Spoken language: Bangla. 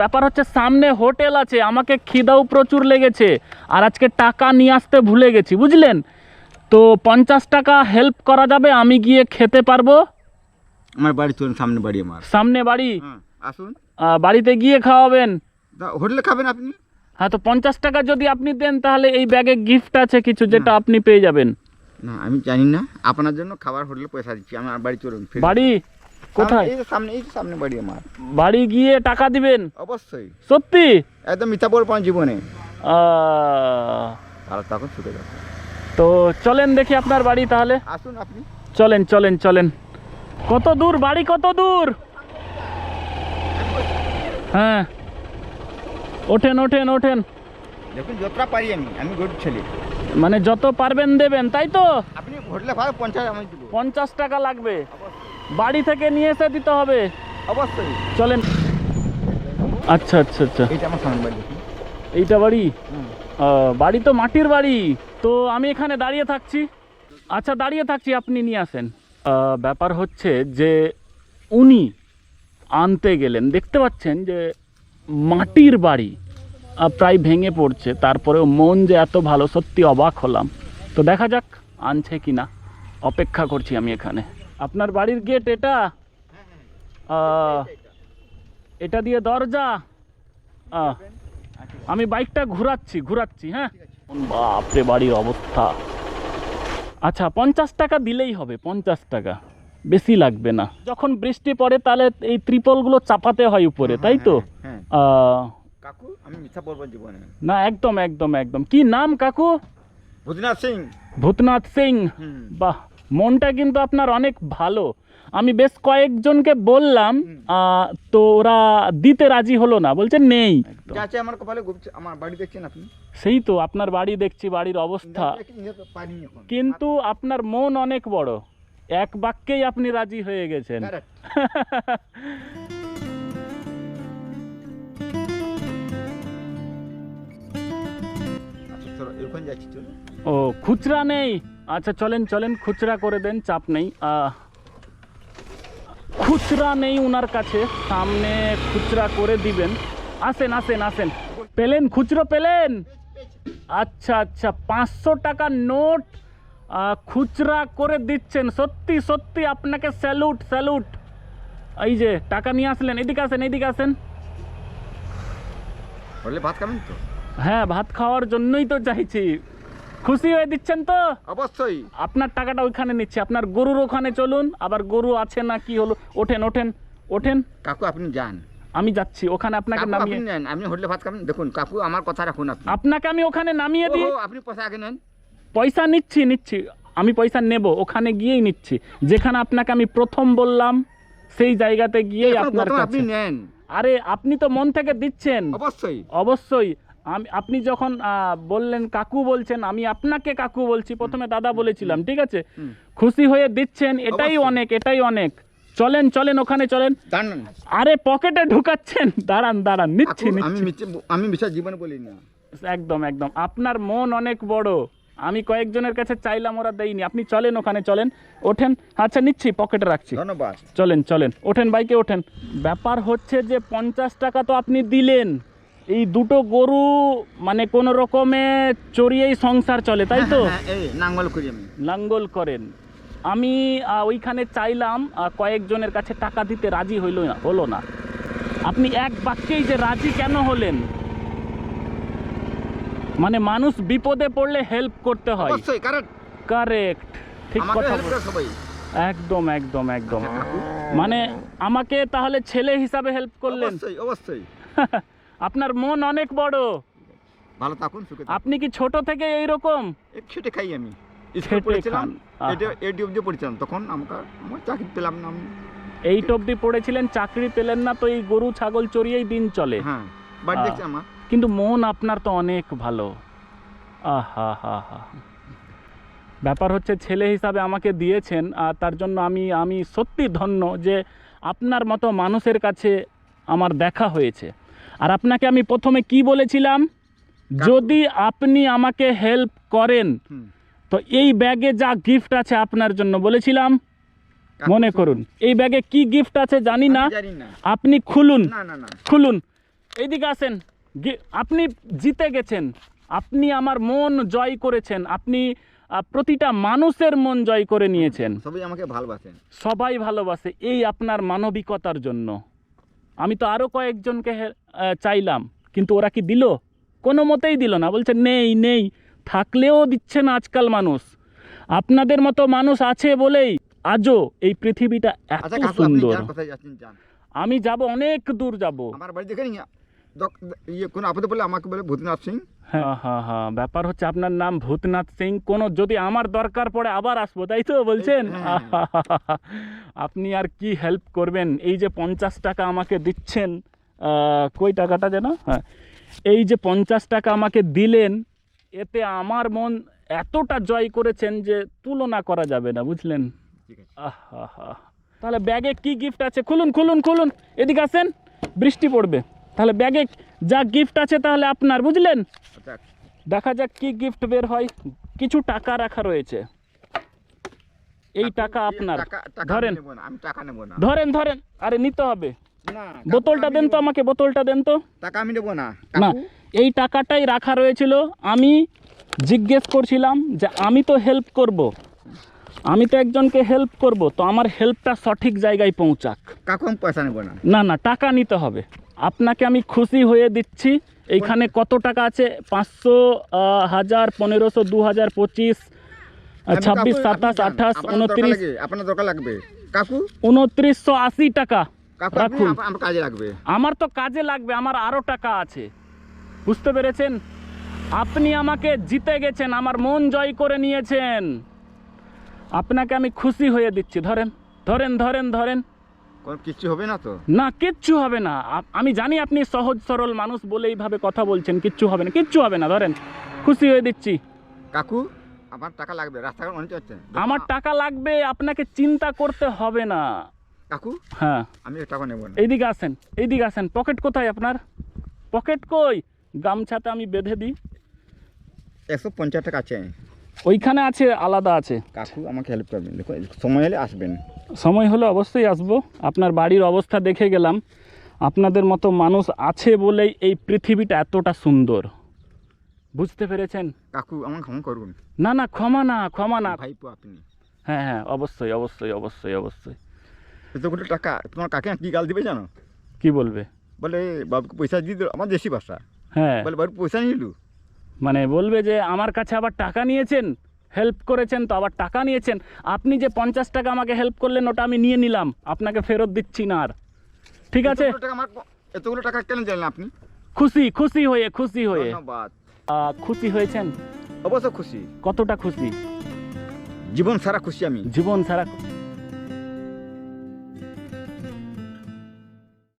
ব্যাপার হচ্ছে সামনে হোটেল আছে আমাকে খিদাও প্রচুর লেগেছে আর আজকে টাকা নিয়ে আসতে ভুলে গেছি বুঝলেন? তো পঞ্চাশ টাকা হেল্প করা যাবে আমি গিয়ে খেতে পারব? আমার বাড়ি চলুন সামনে বাড়ি আমার। সামনে বাড়ি? আসুন। বাড়িতে গিয়ে খাওয়াবেন। হোটেলে খাবেন আপনি? হ্যাঁ তো পঞ্চাশ টাকা যদি আপনি দেন তাহলে এই ব্যাগে গিফট আছে কিছু যেটা আপনি পেয়ে যাবেন। না আমি জানি না আপনার জন্য খাবার হোটেলে পয়সা দিচ্ছি আমার বাড়ি চলুন বাড়ি? কোথায়? এই যে সামনে এই সামনে বাড়ি আমার। বাড়ি গিয়ে টাকা দিবেন? অবশ্যই। সত্যি? একদম মিথ্যা বলব জীবনে। আর তখন ছুটে যাবে। তো চলেন দেখি আপনার বাড়ি তাহলে। আসুন আপনি। চলেন চলেন চলেন। কত দূর? বাড়ি কত দূর? হ্যাঁ। ওঠেন ওঠেন ওঠেন। দেখুন যতটা পারি আমি আমি গরিব ছেলে। মানে যত পারবেন দেবেন তাই তো? আপনি হোটেলে ভাড়া পঞ্চাশ আমি পঞ্চাশ টাকা লাগবে। বাড়ি থেকে নিয়ে এসে দিতে হবে। অবশ্যই। চলেন। আচ্ছা আচ্ছা আচ্ছা। এইটা আমার সামনে বাড়ি এইটা বাড়ি? বাড়ি তো মাটির বাড়ি। তো আমি এখানে দাঁড়িয়ে থাকছি। আচ্ছা দাঁড়িয়ে থাকছি আপনি নিয়ে আসেন। ব্যাপার হচ্ছে যে উনি আনতে গেলেন। দেখতে পাচ্ছেন যে মাটির বাড়ি প্রায় ভেঙে পড়ছে। তারপরেও মন যে এত ভালো সত্যি অবাক হলাম। তো দেখা যাক আনছে কি না অপেক্ষা করছি আমি এখানে। আপনার বাড়ির গেট এটা? এটা দিয়ে দরজা? আমি বাইকটা ঘোরাচ্ছি ঘোরাচ্ছি হ্যাঁ? বাপরে বাড়ির অবস্থা। আচ্ছা পঞ্চাশ টাকা দিলেই হবে পঞ্চাশ টাকা। বেশি লাগবে না। যখন বৃষ্টি পড়ে তাহলে এই ত্রিপলগুলো চাপাতে হয় উপরে তাই তো? হ্যাঁ কাকু আমি মিথ্যা বলব না জীবনে। না একদম একদম একদম। কি নাম কাকু? ভূতনাথ সিং। ভূতনাথ সিং। বাহ মনটা কিন্তু আপনার অনেক ভালো। আমি বেশ কয়েকজনকে বললাম তো ওরা দিতে রাজি হলো না বলছে নেই। আমার কপালে আমার বাড়ি দেখছেন আপনি? সেই তো আপনার বাড়ি দেখছি বাড়ির অবস্থা। এখন। কিন্তু আপনার মন অনেক বড়। এক বাক্যেই আপনি রাজি হয়ে গেছেন. আচ্ছা ও খুচরা নেই। আচ্ছা চলেন চলেন খুচরা করে দেন চাপ নেই। খুচরা নেই ওনার কাছে সামনে খুচরা করে দিবেন। আসেন আসেন আসেন। পেলেন খুচরো পেলেন? আচ্ছা আচ্ছা পাঁচশো টাকার নোট খুচরা করে দিচ্ছেন। সত্যি সত্যি আপনাকে স্যালুট স্যালুট। এই যে টাকা নিয়ে আসলেন এদিকে আসেন এদিকে আসেন। ভাত খাবেন তো? হ্যাঁ ভাত খাওয়ার জন্যই তো চাইছি। খুশি হয়ে দিচ্ছেন তো? অবশ্যই। আপনার টাকাটা ওইখানে নিচ্ছি। আপনার গরুর ওখানে চলুন আবার গরু আছে না কি হলো? ওঠেন ওঠেন ওঠেন। কাকু আপনি যান। আমি যাচ্ছি ওখানে আপনাকে কাকু আপনি নামিয়ে নেন আপনি হোটেলে ভাত খাবেন। দেখুন কাকু আমার কথা রাখুন আপনি। আপনাকে আমি ওখানে নামিয়ে দিই। ওহো, আপনি পয়সা আগে নেন। পয়সা নিচ্ছি নিচ্ছি। আমি পয়সা নেব ওখানে গিয়েই নিচ্ছি। যেখানে আপনাকে আমি প্রথম বললাম সেই জায়গাতে গিয়েই এখন আপনার প্রথমে কাছে। আপনি নেন। আরে আপনি তো মন থেকে দিচ্ছেন। অবশ্যই। অবশ্যই। আমি আপনি যখন বললেন কাকু বলছেন আমি আপনাকে কাকু বলছি প্রথমে দাদা বলেছিলাম ঠিক আছে? খুশি হয়ে দিচ্ছেন এটাই অনেক এটাই অনেক। চলেন চলেন ওখানে চলেন। আরে পকেটে ঢুকাচ্ছেন। দাঁড়ান দাঁড়ান নিচ্ছি আমি মিথ্যে- জীবনে বলি না একদম একদম। আপনার মন অনেক বড়। আমি কয়েকজনের কাছে চাইলাম ওরা দেয়নি। আপনি চলেন ওখানে চলেন। ওঠেন। আচ্ছা নিচ্ছি পকেটে রাখছি। ধন্যবাদ। চলেন চলেন। ওঠেন বাইকে ওঠেন। ব্যাপার হচ্ছে যে পঞ্চাশ টাকা তো আপনি দিলেন। এই দুটো গরু মানে কোনো রকমে চড়িয়েই সংসার চলে তাই তো? হ্যাঁ, হ্যাঁ, নাঙ্গল করি আমি। লাঙ্গল করেন। আমি ওইখানে চাইলাম কয়েকজনের কাছে টাকা দিতে রাজি হইল না হলো না। আপনি এক বাক্যেই যে রাজি কেন হলেন? মানে মানুষ বিপদে পড়লে হেল্প করতে হয়। কারেক্ট ঠিক কথা একদম একদম একদম। মানে আমাকে তাহলে ছেলে হিসাবে হেল্প করলেন? অবশ্যই অবশ্যই। আপনার মন অনেক বড়। ভালো থাকুন সুখে আপনি কি ছোট থেকে এইরকম? এই খেটে খাই আমি। স্কুল পড়েছিলাম এটা এডি অবধি পড়েছিলাম তখন আমাকে আমার চাকরি পেলাম না আমি এইট অবধি পড়েছিলেন চাকরি পেলেন না তো এই গরু ছাগল চড়িয়েই দিন চলে। হ্যাঁ বাড়ি দেখছি আমার কিন্তু মন আপনার তো অনেক ভালো। আহা হা হা। ব্যাপার হচ্ছে ছেলে হিসাবে আমাকে দিয়েছেন আর তার জন্য আমি আমি সত্যি ধন্য যে আপনার মতো মানুষের কাছে আমার দেখা হয়েছে। আর আপনাকে আমি প্রথমে কি বলেছিলাম? যদি আপনি আমাকে হেল্প করেন তো এই ব্যাগে যা গিফট আছে আপনার জন্য বলেছিলাম। মনে করুন এই ব্যাগে কি গিফট আছে জানি না। আপনি খুলুন। খুলুন। এইদিকে আসেন। আপনি জিতে গেছেন। আপনি আমার মন জয় করেছেন। আপনি প্রতিটা মানুষের মন জয় করে নিয়েছেন। সবাই আমাকে ভালোবাসেন সবাই ভালোবাসে। এই আপনার মানবিকতার জন্য। আমি তো আরও কয়েকজনকে চাইলাম কিন্তু ওরা কি দিল? কোনো মতেই দিল না। বলছে নেই নেই থাকলেও দিচ্ছে না আজকাল মানুষ। আপনাদের মতো মানুষ আছে বলেই আজও এই পৃথিবীটা এত আচ্ছা আপনি সুন্দর। আমি যাব অনেক দূর যাব। আমার বাড়ি দেখে ইয়ে কোনো আপদে বলে আমাকে বলে ভূতনাথ সিং। হ্যাঁ হ্যাঁ হ্যাঁ ব্যাপার হচ্ছে আপনার নাম ভূতনাথ সিং কোনো যদি আমার দরকার পড়ে আবার আসব তাই তো বলছেন? হ্যাঁ। আপনি আর কি হেল্প করবেন? এই যে পঞ্চাশ টাকা আমাকে দিচ্ছেন কই টাকাটা যেন? হ্যাঁ এই যে পঞ্চাশ টাকা আমাকে দিলেন এতে আমার মন এতটা জয় করেছেন যে তুলনা করা যাবে না বুঝলেন? আহা তাহলে ব্যাগে কি গিফট আছে? খুলুন খুলুন খুলুন। এদিকে আসেন বৃষ্টি পড়বে। তাহলে ব্যাগে যা গিফট আছে তাহলে আপনার বুঝলেন? আচ্ছা। দেখা যাক কি গিফট বের হয়। কিছু টাকা রাখা রয়েছে। এই টাকা আপনার। ধরেন। ধরেন ধরেন। আরে নিতে হবে। বোতলটা দেন তো আমাকে বোতলটা দেন তো। টাকা আমি নেব না। না এই টাকাটাই রাখা রয়েছিল। আমি জিজ্ঞেস করছিলাম যে আমি তো হেল্প করব। আমি তো একজনকে হেল্প করব তো আমার হেল্পটা সঠিক জায়গায় পৌঁছাক। কাকু পয়সা নেব না। না না টাকা নিতে হবে। আপনাকে আমি খুশি হয়ে দিচ্ছি। এইখানে কত টাকা আছে? পাঁচশো হাজার পনেরোশো দু হাজার পঁচিশ ছাব্বিশ সাতাশ আঠাশ উনত্রিশ। আপনার দরকার লাগবে। কাকু? উনত্রিশশো আশি টাকা। রাখুন। কাজে লাগবে। আমার তো কাজে লাগবে আমার আরও টাকা আছে। বুঝতে পেরেছেন? আপনি আমাকে জিতে গেছেন আমার মন জয় করে নিয়েছেন। আপনাকে আমি খুশি হয়ে দিচ্ছি ধরেন ধরেন ধরেন ধরেন। কোনো কিছু হবে না তো? না কিচ্ছু হবে না। আমি জানি আপনি সহজ সরল মানুষ বলে এইভাবে কথা বলছেন কিচ্ছু হবে না কিচ্ছু হবে না ধরেন। খুশি হয়ে দিচ্ছি। কাকু আমার টাকা লাগবে রাস্তাঘাট অনেক হচ্ছে। আমার টাকা লাগবে আপনাকে চিন্তা করতে হবে না। কাকু হ্যাঁ। আমি টাকা নেব না। এইদিকে আসেন এইদিকে আসেন পকেট কোথায় আপনার? পকেট কই? গামছাতে আমি বেঁধে দিই। একশো পঞ্চাশ টাকা আছে। ওইখানে আছে আলাদা আছে। কাকু আমাকে হেল্প করবেন। দেখো সময় হলে আসবেন। সময় হলে অবশ্যই আসব। আপনার বাড়ির অবস্থা দেখে গেলাম। আপনাদের মতো মানুষ আছে বলেই এই পৃথিবীটা এতটা সুন্দর। বুঝতে পেরেছেন? কাকু আমাকে ক্ষমা করুন না না ক্ষমা না ক্ষমা না। ভাইপো আপনি। হ্যাঁ হ্যাঁ অবশ্যই অবশ্যই অবশ্যই অবশ্যই। এতগুলো টাকা? তোমার কাকে কি গাল দিবে জানো? কি বলবে? বলে বাবুকে পয়সা দিয়ে দিল আমার দেশি ভাষা। হ্যাঁ। বলে বাবু পয়সা নিলু মানে বলবে যে আমার কাছে আবার টাকা নিয়েছেন হেল্প করেছেন তো আবার টাকা নিয়েছেন। আপনি যে পঞ্চাশ টাকা আমাকে হেল্প করলেন ওটা আমি নিয়ে নিলাম। আপনাকে ফেরত দিচ্ছি না আর। ঠিক আছে? এতগুলো টাকা কেন জানলেন আপনি? খুশি খুশি হয়ে খুশি হয়ে। খুশি হয়েছেন? অবশ্য খুশি। কতটা খুশি? জীবন সারা খুশি আমি। জীবন সারা